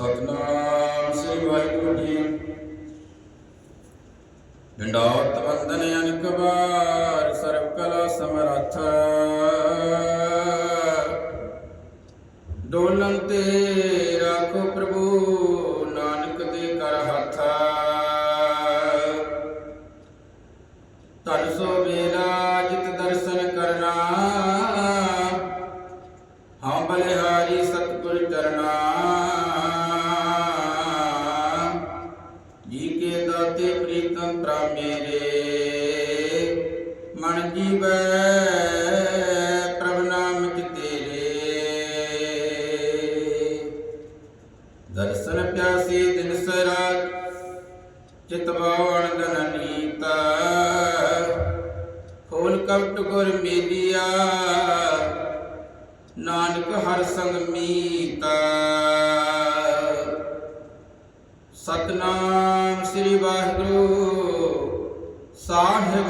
ਸਤਨਾਮ ਸ੍ਰੀ ਵਾਹਿਗੁਰੂ ਜੀ। ਡੰਡਾਵਤ ਵੰਦਨ ਅਨਕ ਵਾਰ, ਸਰਬ ਕਲਾ ਸਮਰੱਥ। ਡੋਲਨ ਤੇ ਰਾਖੋ ਪ੍ਰਭੂ। ਮਨ ਜੀਵੈ ਪ੍ਰਭ ਨਾਮ ਚ ਤੇਰੇ। ਦਰਸ਼ਨ ਪਿਆਸੀ ਦਿਨ ਸਰਾਤ ਚਿਤ ਗਨ ਨੀਤਾ ਖੋਲ ਕਪਟ ਗੁਰ ਮੇਲਿਆ, ਨਾਨਕ ਹਰ ਸੰਗ ਮੀਤਾ। ਸਤਨਾਮ ਸ੍ਰੀ ਵਾਹਿਗੁਰੂ, ਸਾਹਿਬ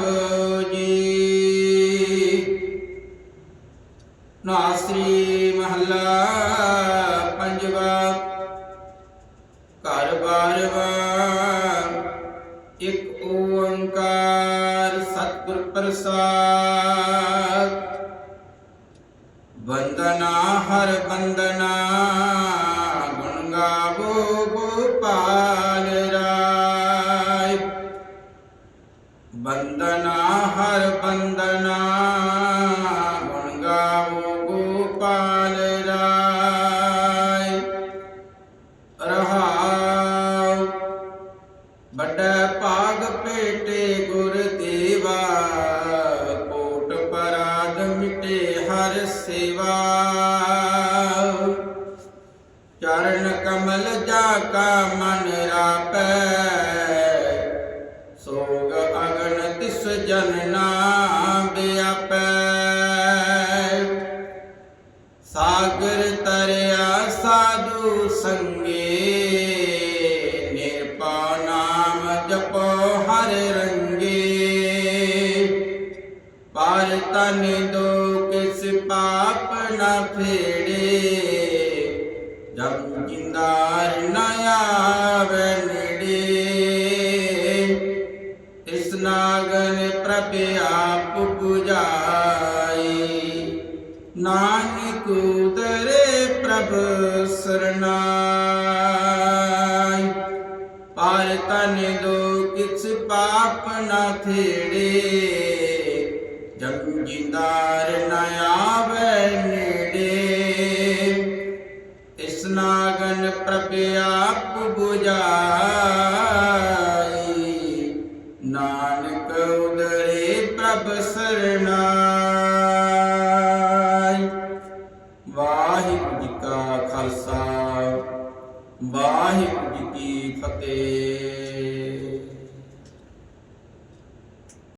ਨਾਸਰੀ ਮਹੱਲਾ ਪੰਜਵਾ। ਘਰ ਬਾਰਵਾ, ਇੱਕ ਓੰਕਾਰ ਸਤਿਗੁਰ ਪ੍ਰਸਾਦ। ਵੰਦਨਾ ਹਰ ਵੰਦਨਾ ਗੁਣ ਗਾਵੋ ਗੋਪਾਲ ਰਾਏ। ਵੰਦਨਾ ਹਰ ਵੰਦਨਾ ਗੋਪਾਲ ਰਾਏ। ਰਹਾਉ, ਵੱਡਾ ਭਾਗ ਭੇਟੇ ਗੁਰ ਦੇਵਾ, ਕੋਟ ਪਰਾਦ ਮਿਟੇ ਹਰ ਸੇਵਾ। ਚਰਨ ਕਮਲ ਜਾ ਕਾ ਮਨ ਰਾਪੈ, ਸੋਗ ਅਗਨ ਤਿਸ ਜਨ ਨਾ ਸਾਗਰ ਤਰਿਆ ਸਾਧੂ ਸੰਗੇ ਨਿਰਪਾ ਨਾਮ ਜਪੋ ਹਰ ਰੰਗੇ। ਪਰ ਤਨ ਦੋ ਕਿਸ ਪਾਪ ਨਾ ਫੇੜੇ, ਜਮ ਜਿੰਦਾਰ ਨ ਆਵੇ ਨੇੜੇ। ਇਸ ਨਾਗਨ ਪ੍ਰਭ ਆਪ 부ਝਾਈ ਨਾਨਕ ਉਦਰੇ ਪ੍ਰਭ ਸਰਨਾਈ ਪਰ ਤਨ ਦੋ ਕਿਛ ਪਾਪ ਨਾ ਥੇੜੇ। ਜਮ ਜਿੰਦਾਰ ਨ ਆਵੇ ਨੇੜੇ। ਵਾਹਿਗੁਰੂ ਜੀ ਕੀ ਫਤਿਹ।